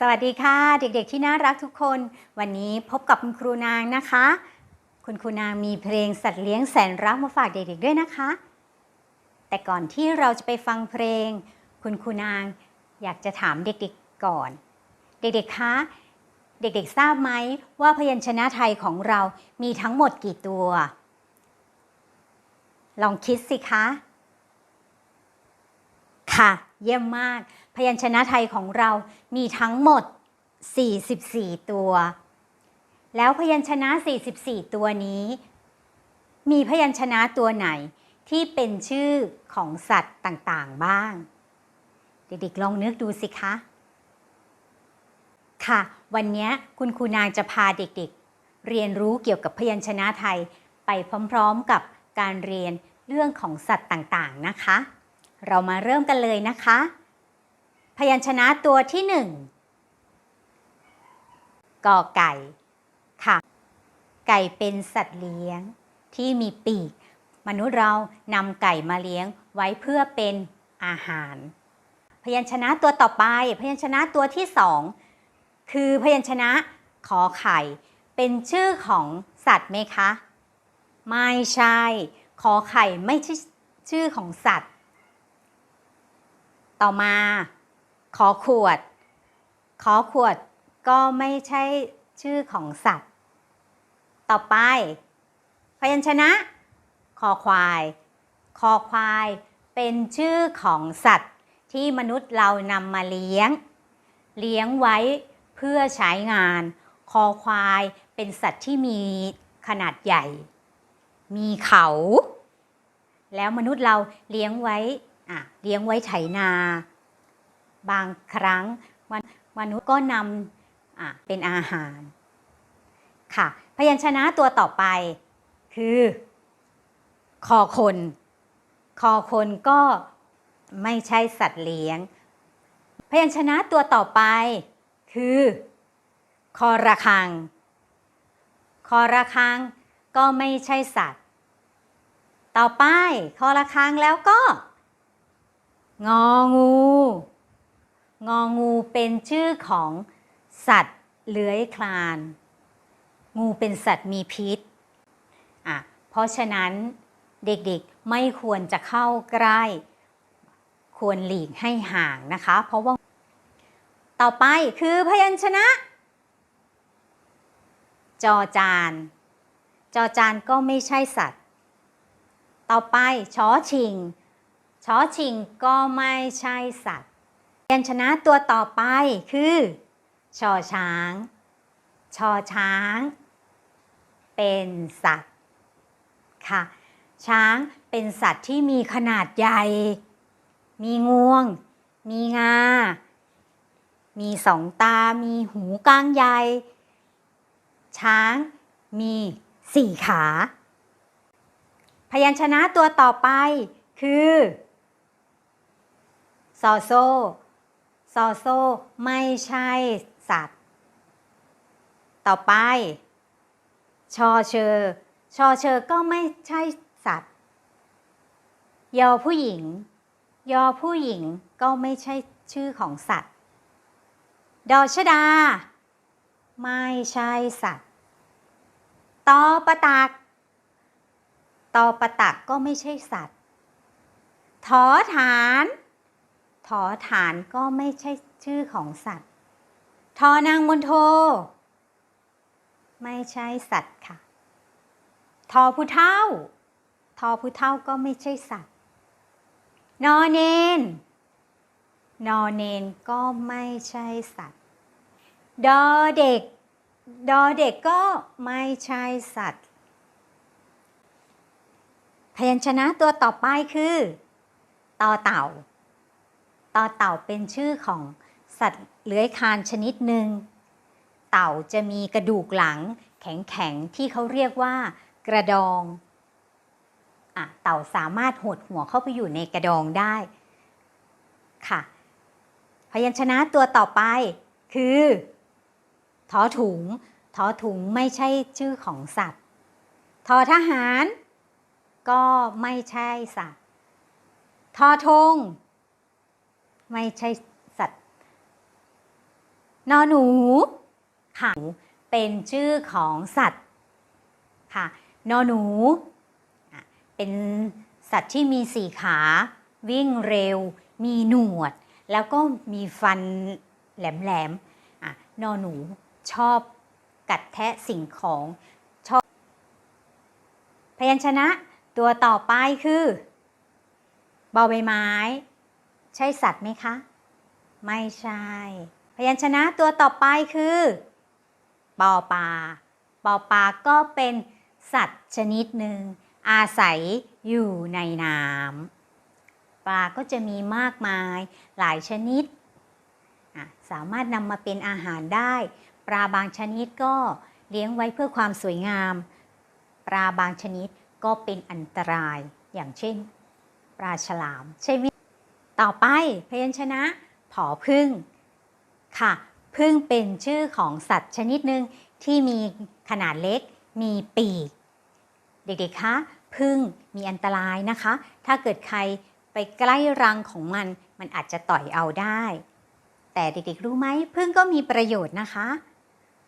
สวัสดีค่ะ เด็กๆที่น่ารักทุกคน วันนี้พบกับคุณครูนางนะคะ คุณครูนางมีเพลงสัตว์เลี้ยงแสนรักมาฝากเด็กๆด้วยนะคะ แต่ก่อนที่เราจะไปฟังเพลง คุณครูนางอยากจะถามเด็กๆก่อน เด็กๆคะเด็กๆทราบไหมว่าพยัญชนะไทยของเรามีทั้งหมดกี่ตัว ลองคิดสิคะ ค่ะ เยี่ยมมาก พยัญชนะไทยของเรามีทั้งหมด 44 ตัว แล้วพยัญชนะ 44 ตัวนี้ มีพยัญชนะตัวไหนที่เป็นชื่อของสัตว์ต่างๆบ้าง เด็กๆลองนึกดูสิคะ ค่ะ วันนี้คุณครูนางจะพาเด็กๆ เรียนรู้เกี่ยวกับพยัญชนะไทยไปพร้อมๆกับการเรียนเรื่องของสัตว์ต่างๆนะคะ เรามาเริ่มกันเลยนะคะ พยัญชนะตัวที่หนึ่งกอไก่ ค่ะ ไก่เป็นสัตว์เลี้ยงที่มีปีก มนุษย์เรานำไก่มาเลี้ยงไว้เพื่อเป็นอาหาร พยัญชนะตัวต่อไป พยัญชนะตัวที่สองคือพยัญชนะขอไข่ เป็นชื่อของสัตว์ไหมคะ ไม่ใช่ ขอไข่ไม่ใช่ชื่อของสัตว์ ต่อมา ขอขวด ขอขวดก็ไม่ใช่ชื่อของสัตว์ ต่อไป พยัญชนะ คอควาย คอควายเป็นชื่อของสัตว์ที่มนุษย์เรานำมาเลี้ยง เลี้ยงไว้เพื่อใช้งาน คอควายเป็นสัตว์ที่มีขนาดใหญ่ มีเขา แล้วมนุษย์เราเลี้ยงไว้ เลี้ยงไว้ไถนา บางครั้งมนมนุษย์ก็นำเป็นอาหารค่ะ พยัญชนะตัวต่อไปคือคอคน คอคนก็ไม่ใช่สัตว์เลี้ยง พยัญชนะตัวต่อไปคือ คอระคัง คอระคังก็ไม่ใช่สัตว์ ต่อไป คอระคังแล้วก็ งองู งองูเป็นชื่อของสัตว์เลื้อยคลาน งูเป็นสัตว์มีพิษอะเพราะฉะนั้นเด็กๆไม่ควรจะเข้าใกล้ ควรหลีกให้ห่างนะคะ เพราะว่า ต่อไปคือพยัญชนะ จอจาน จอจานก็ไม่ใช่สัตว์ ต่อไปชอชิง ชอชิงก็ไม่ใช่สัตว์พยัญชนะตัวต่อไปคือชอช้าง ชอช้าง เป็นสัตว์ค่ะ ช้างเป็นสัตว์ที่มีขนาดใหญ่ มีงวง มีงา มีสองตา มีหูกลางใหญ่ ช้างมีสี่ขา พยัญชนะตัวต่อไปคือ ซอโซซอโซไม่ใช่สัตว์ ต่อไป ชอเชอ ชอเชอก็ไม่ใช่สัตว์ ยอผู้หญิง ยอผู้หญิงก็ไม่ใช่ชื่อของสัตว์ ดอชดา ไม่ใช่สัตว์ ตอประตัก ตอประตักก็ไม่ใช่สัตว์ ถอฐาน ถอฐานก็ไม่ใช่ชื่อของสัตว์ ทอนางมนโท ไม่ใช่สัตว์ค่ะ ทอผู้เท่า ทอผู้เท่าก็ไม่ใช่สัตว์ นอเนน นอเนนก็ไม่ใช่สัตว์ ดอเด็ก ดอเด็กก็ไม่ใช่สัตว์ พยัญชนะตัวต่อไปคือ ต่อเต่า ต่อเต่าเป็นชื่อของสัตว์เลื้อยคลานชนิดหนึ่ง เต่าจะมีกระดูกหลังแข็งๆที่เขาเรียกว่ากระดองอะเต่าสามารถหดหัวเข้าไปอยู่ในกระดองได้ค่ะ พยัญชนะตัวต่อไปคือทอถุงทอถุงไม่ใช่ชื่อของสัตว์ทอทหาร ก็ไม่ใช่สัตว์ทอธง ไม่ใช่สัตว์ นอหนูค่ะเป็นชื่อของสัตว์ค่ะนอหนู เป็นสัตว์ที่มีสี่ขา วิ่งเร็ว มีหนวด แล้วก็มีฟันแหลมๆนอหนูชอบกัดแทะสิ่งของชอบ พยัญชนะตัวต่อไปคือ บอใบไม้ ใช่สัตว์ไหมคะ ไม่ใช่ พยัญชนะตัวต่อไปคือปอปลาปอปลาก็เป็นสัตว์ชนิดหนึ่ง อาศัยอยู่ในน้ำปลาก็จะมีมากมายหลายชนิด สามารถนำมาเป็นอาหารได้ ปลาบางชนิดก็เลี้ยงไว้เพื่อความสวยงาม ปลาบางชนิดก็เป็นอันตรายอย่างเช่น ปลาฉลามใช่ไหม ต่อไปพยัญชนะผอพึ่งค่ะ พึ่งเป็นชื่อของสัตว์ชนิดหนึ่งที่มีขนาดเล็ก มีปีก เด็กๆ คะพึ่งมีอันตรายนะคะ ถ้าเกิดใครไปใกล้รังของมัน มันอาจจะต่อยเอาได้ แต่เด็กๆ รู้ไหมพึ่งก็มีประโยชน์นะคะ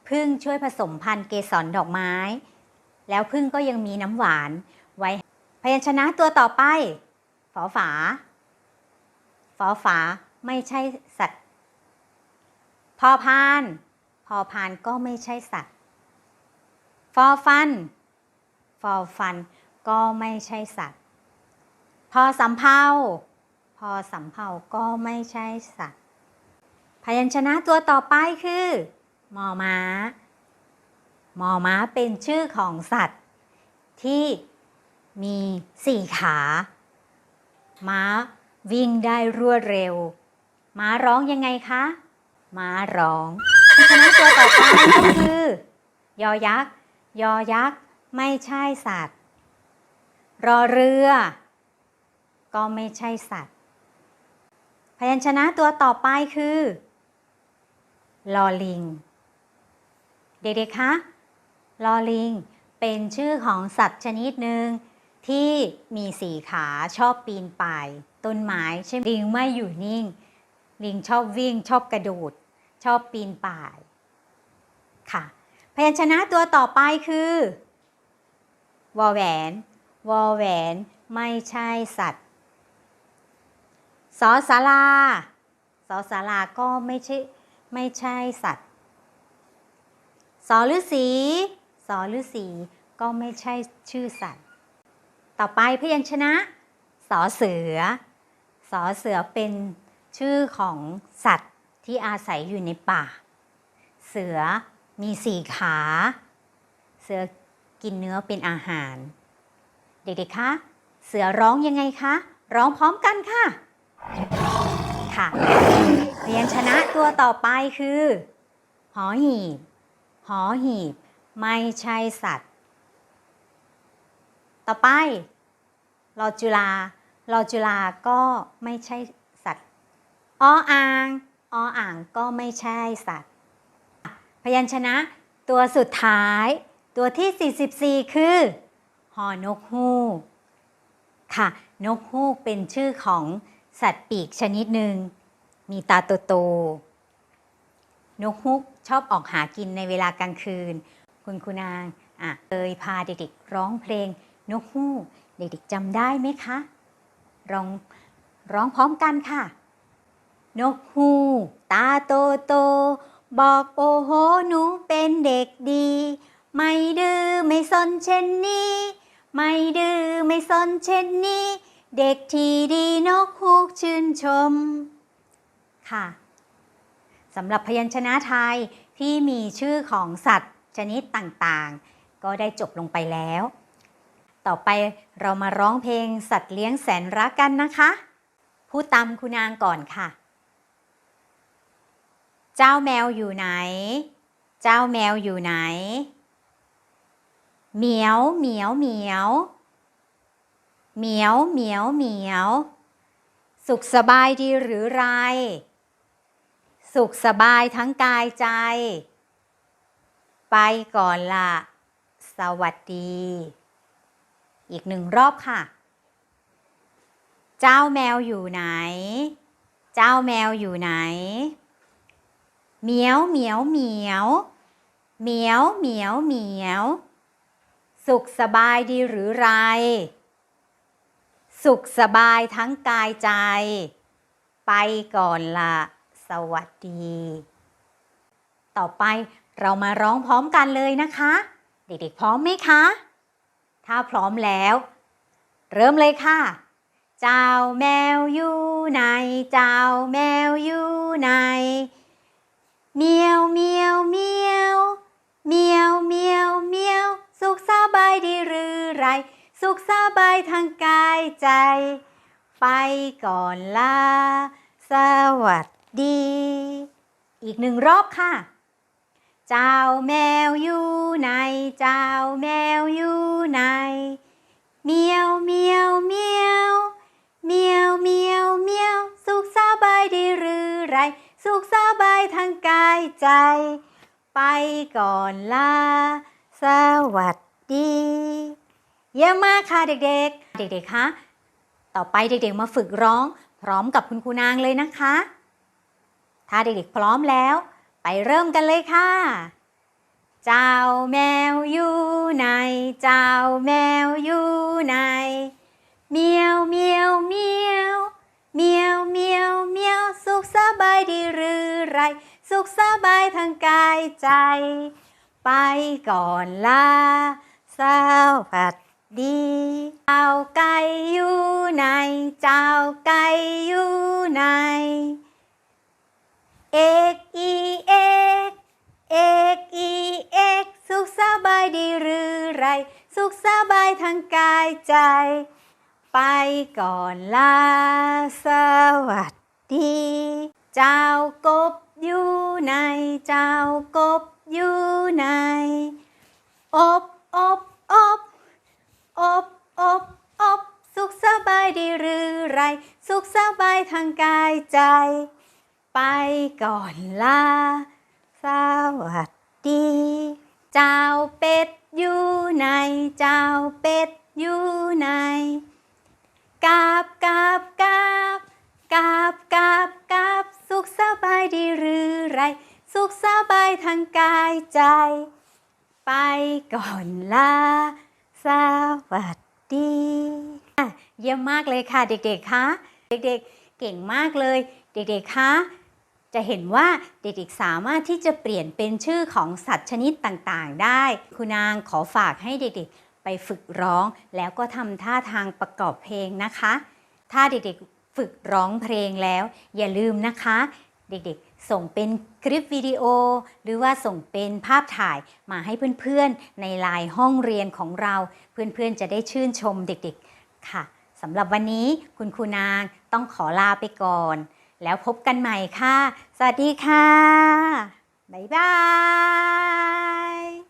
พึ่งช่วยผสมพันธุ์เกสรดอกไม้ แล้วพึ่งก็ยังมีน้ำหวานไว้พยัญชนะตัวต่อไปฝอฝา ฝอฝาไม่ใช่สัตว์ พอพาน พอพานก็ไม่ใช่สัตว์ ฟอฟัน ฟอฟันก็ไม่ใช่สัตว์ พอสำเภาพอสำเภาก็ไม่ใช่สัตว์ พยัญชนะตัวต่อไปคือมอม้ามอม้าเป็นชื่อของสัตว์ ที่มีสี่ขา ม้า วิ่งได้รวดเร็วม้าร้องยังไงคะม้าร้องพยัญชนตัวต่อไปก็คือ ยอยักษ์ ยอยักษ์ ไม่ใช่สัตว์ รอเรือ ก็ไม่ใช่สัตว์ พยัญชนะตัวต่อไปคือ ลอลิง เด็กๆคะ ลอลิง เป็นชื่อของสัตว์ชนิดหนึ่งที่มีสีขาชอบปีนป่าย ต้นไม้ใช่หมลิงไม่อยู่นิ่ง ลิงชอบวิ่งชอบกระโดด ชอบปีนป่าย ค่ะ พยัญชนะตัวต่อไปคือวอแหวนวอแหวนไม่ใช่สัตว์สอสาราสอสาราก็ไม่ใช่ไม่ใช่สัตว์สอฤาษีสอฤาษีก็ไม่ใช่ชื่อสัตว์ ต่อไปพยัญชนะ สอเสือ สอเสือเป็นชื่อของสัตว์ที่อาศัยอยู่ในป่า เสือมีสี่ขา เสือกินเนื้อเป็นอาหาร เด็กๆ คะ เสือร้องยังไงคะ ร้องพร้อมกันค่ะ ค่ะพยัญชนะตัวต่อไปคือ หอหีบ หอหีบ ไม่ใช่สัตว์ ต่อไปรอจุลา รอจุลาก็ไม่ใช่สัตว์ออ่างออ่างก็ไม่ใช่สัตว์ พยัญชนะตัวสุดท้าย ตัวที่ 44 คือหอนกฮูกค่ะ นกฮูกเป็นชื่อของสัตว์ปีกชนิดหนึ่ง มีตาโตๆนกฮูกชอบออกหากินในเวลากลางคืน คุณคุณนางอะเคยพาเด็กๆร้องเพลงนกฮูกเด็กๆจำได้ไหมคะ ร้องร้องพร้อมกันค่ะ นกฮูกตาโตโต บอกโอ้โหหนูเป็นเด็กดี ไม่ดื้อไม่สนเช่นนี้ ไม่ดื้อไม่สนเช่นนี้ เด็กที่ดีนกฮูกชื่นชม ค่ะสำหรับพยัญชนะไทยที่มีชื่อของสัตว์ชนิดต่างๆ ก็ได้จบลงไปแล้ว ต่อไปเรามาร้องเพลงสัตว์เลี้ยงแสนรักกันนะคะ พูดตามคุณนางก่อนค่ะ เจ้าแมวอยู่ไหน เจ้าแมวอยู่ไหน เหมียวเหมียวเหมียวเหมียวเหมียวเหมียว สุขสบายดีหรือไร สุขสบายทั้งกายใจ ไปก่อนละ สวัสดี อีกหนึ่งรอบค่ะ เจ้าแมวอยู่ไหน เจ้าแมวอยู่ไหน เหมียวเหมียวเหมียวเหมียวเหมียวเหมียว สุขสบายดีหรือไร สุขสบายทั้งกายใจ ไปก่อนละสวัสดี ต่อไปเรามาร้องพร้อมกันเลยนะคะ เด็กๆพร้อมไหมคะ ถ้าพร้อมแล้ว เริ่มเลยค่ะ เจ้าแมวอยู่ไหน เจ้าแมวอยู่ไหนเมียวเมียวเมียวเมียวเมียวเมียว สุขสบายดีหรือไร สุขสบายทางกายใจ ไปก่อนลา สวัสดี อีกหนึ่งรอบค่ะ เจ้าแมวอยู่ไหน เจ้าแมวอยู่ไหน เมียวเมียวเมียวเมียวเมียวเมียวสุขสบายดีหรือไร สุขสบายทางกายใจ ไปก่อนลา สวัสดี เยี่ยมมากค่ะเด็กๆ เด็กๆ คะ ต่อไปเด็กๆ มาฝึกร้อง พร้อมกับคุณครูนางเลยนะคะ ถ้าเด็กๆ พร้อมแล้ว ไปเริ่มกันเลยค่ะ เจ้าแมวอยู่ไหน เจ้าแมวอยู่ไหน เมียวเมียวเมียวเมียวเมียวเมียวสุขสบายดีหรือไร สุขสบายทางกายใจ ไปก่อนลาสวัสดี เจ้าไก่อยู่ไหน เจ้าไก่อยู่ไหน เอกอี สบายดีหรือไร สุขสบายทางกายใจ ไปก่อนลาสวัสดี เจ้ากบอยู่ไหนเจ้ากบอยู่ไหนอบอบอบอบอบอบสุขสบายดีหรือไร สุขสบายทางกายใจ ไปก่อนลาสวัสดี เจ้าเป็ดอยู่ไหนเจ้าเป็ดอยู่ไหนกาบกาบกาบกาบกาบกาบสุขสบายดีหรือไร สุขสบายทางกายใจ ไปก่อนลาสวัสดีเยี่ยมมากเลยค่ะเด็กๆคะเด็กๆเก่งมากเลย เด็กๆคะ จะเห็นว่าเด็กๆสามารถที่จะเปลี่ยนเป็นชื่อของสัตว์ชนิดต่างๆ ได้ คุณนางขอฝากให้เด็กๆ ไปฝึกร้อง แล้วก็ทำท่าทางประกอบเพลงนะคะ ถ้าเด็กๆฝึกร้องเพลงแล้ว อย่าลืมนะคะ เด็กๆ ส่งเป็นคลิปวิดีโอ หรือว่าส่งเป็นภาพถ่ายมาให้เพื่อนๆ ในไลน์ห้องเรียนของเรา เพื่อนๆ จะได้ชื่นชมเด็กๆ ค่ะสำหรับวันนี้คุณครูนางต้องขอลาไปก่อน แล้วพบกันใหม่ค่ะ สวัสดีค่ะ บ๊ายบาย